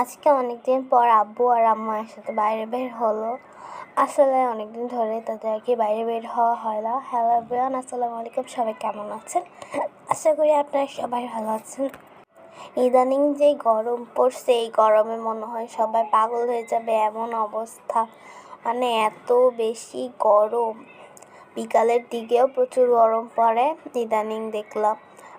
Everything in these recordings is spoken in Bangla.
আজকে অনেকদিন পর আব্বু আর আম্মা একসাথে বাইরে বের হলো। আসলে অনেকদিন ধরে তাদের আর কি বাইরে বের হওয়া হয় না। হ্যালো এভরিওয়ান আসসালামু আলাইকুম, সবাই কেমন আছেন? আশা করি আপনারা সবাই ভালো আছেন। ইদানিং যে গরম পড়ছে, এই গরমে মনে হয় সবাই পাগল হয়ে যাবে এমন অবস্থা। মানে এত বেশি গরম। বিকালের দিকেও প্রচুর গরম পড়ে, ইদানিং দেখলাম।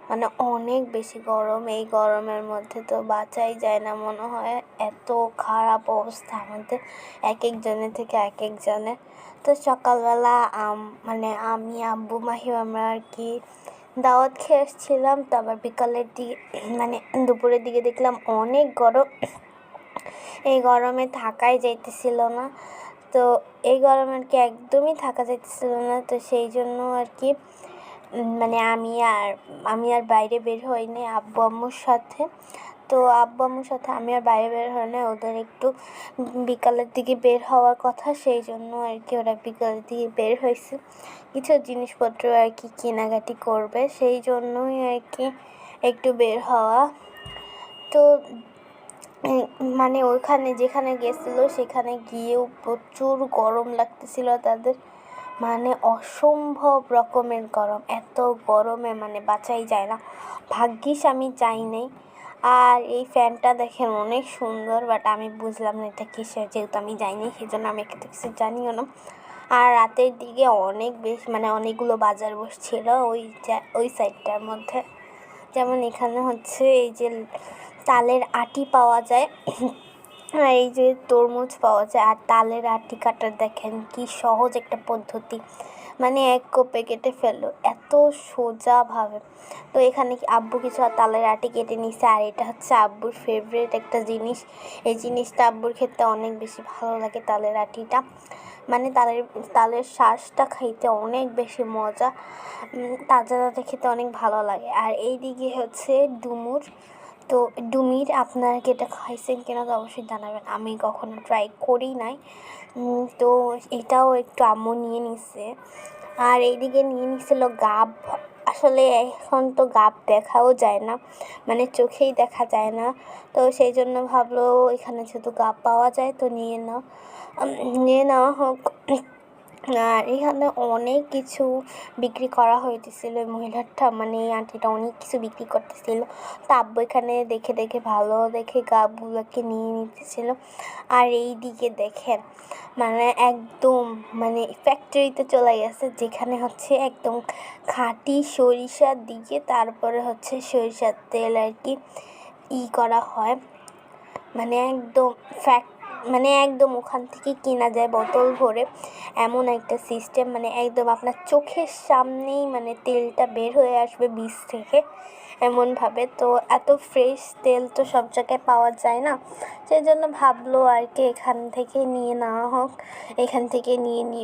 মানে অনেক বেশি গরম, এই গরমের মধ্যে তো বাঁচাই যায় না মনে হয়। এত খারাপ অবস্থা আমাদের, এক একজনের থেকে এক একজনের। তো সকালবেলা মানে আমি, আব্বু, মাহি, আমরা আর কি দাওয়াত খেয়ে এসেছিলাম। তো আবার বিকালের দিকে মানে দুপুরের দিকে দেখলাম অনেক গরম। এই গরমে থাকাই যাইতেছিল না। তো এই গরমে আর কি একদমই থাকা যাইতেছিল না। তো সেই জন্য আর কি মানে আমি আর আমি আর বাইরে বের হইনি আব্বু আম্মুর সাথে। তো আব্বু আম্মুর সাথে আমি আর বাইরে বের হই না ওদের একটু বিকালের দিকে বের হওয়ার কথা, সেই জন্য আর কি ওরা বিকালের দিকে বের হয়েছে কিছু জিনিসপত্র আর কি কেনাকাটি করবে, সেই জন্যই আর কি একটু বের হওয়া। তো মানে ওইখানে যেখানে গেছিল, সেখানে গিয়েও প্রচুর গরম লাগতেছিল তাদের। মানে অসম্ভব রকমের গরম। এত গরমে মানে বাঁচাই যায় না। ভাগ্যিস আমি যাই নাই। আর এই ফ্যানটা দেখেন অনেক সুন্দর বাট আমি বুঝলাম না এটা কিসের, যেহেতু আমি যাইনি সেই জন্য আমি একটা কিছু জানিও না। আর রাতের দিকে অনেক বেশ মানে অনেকগুলো বাজার বসছিল ওই ওই সাইডটার মধ্যে। যেমন এখানে হচ্ছে এই যে তালের আটি পাওয়া যায়। আর এই যে তরমুজ পাওয়া যায় আর তালের আটি কাটার দেখেন কি সহজ একটা পদ্ধতি। মানে এক কোপে কেটে ফেলল, এত সোজাভাবে তো এখানে আব্বু কিছু আর তালের আটি কেটে নিছে, আর এটা হচ্ছে আব্বুর ফেভারিট একটা জিনিস। এই জিনিসটা আব্বুর খেতে অনেক বেশি ভালো লাগে তালের আটিটা। মানে তালের তালের শ্বাসটা খাইতে অনেক বেশি মজা। তাজা তাজা খেতে অনেক ভালো লাগে। আর এই দিকে হচ্ছে ডুমুর। তো ডুমির আপনারা কি এটা খাইছেন কিনা তো অবশ্যই জানাবেন। আমি কখনো ট্রাই করি নাই। তো এটাও একটু আম্মু নিয়ে নিছে। আর এইদিকে নিয়ে নিছিল গাব। আসলে এখন তো গাব দেখাও যায় না। মানে চোখেই দেখা যায় না। তো সেই জন্য ভাবলো এখানে যেহেতু গাব পাওয়া যায় তো নিয়ে নাও। নিয়ে নেওয়া হোক। আর এখানে অনেক কিছু বিক্রি করা হইতেছিল। ওই মহিলাটা মানে এই আন্টিটা অনেক কিছু বিক্রি করতেছিল। তো আব্বু এখানে দেখে দেখে ভালো দেখে গাবগুলোকে নিয়ে নিতেছিল। আর এই দিকে দেখেন মানে একদম মানে ফ্যাক্টরিতে চলে গেছে, যেখানে হচ্ছে একদম খাঁটি সরিষা দিয়ে তারপরে হচ্ছে সরিষার তেল আর কি ই করা হয়। মানে একদম ফ্যাক্ট মানে একদম ওখান থেকে কেনা যায় বোতল ভরে। এমন একটা সিস্টেম মানে একদম আপনার চোখের সামনেই মানে তেলটা বের হয়ে আসবে বীজ থেকে, এমনভাবে। তো এত ফ্রেশ তেল তো সব জায়গায় পাওয়া যায় না। সেই জন্য ভাবলো আর কি এখান থেকে নিয়ে নেওয়া হোক, এখান থেকে নিয়ে নিয়ে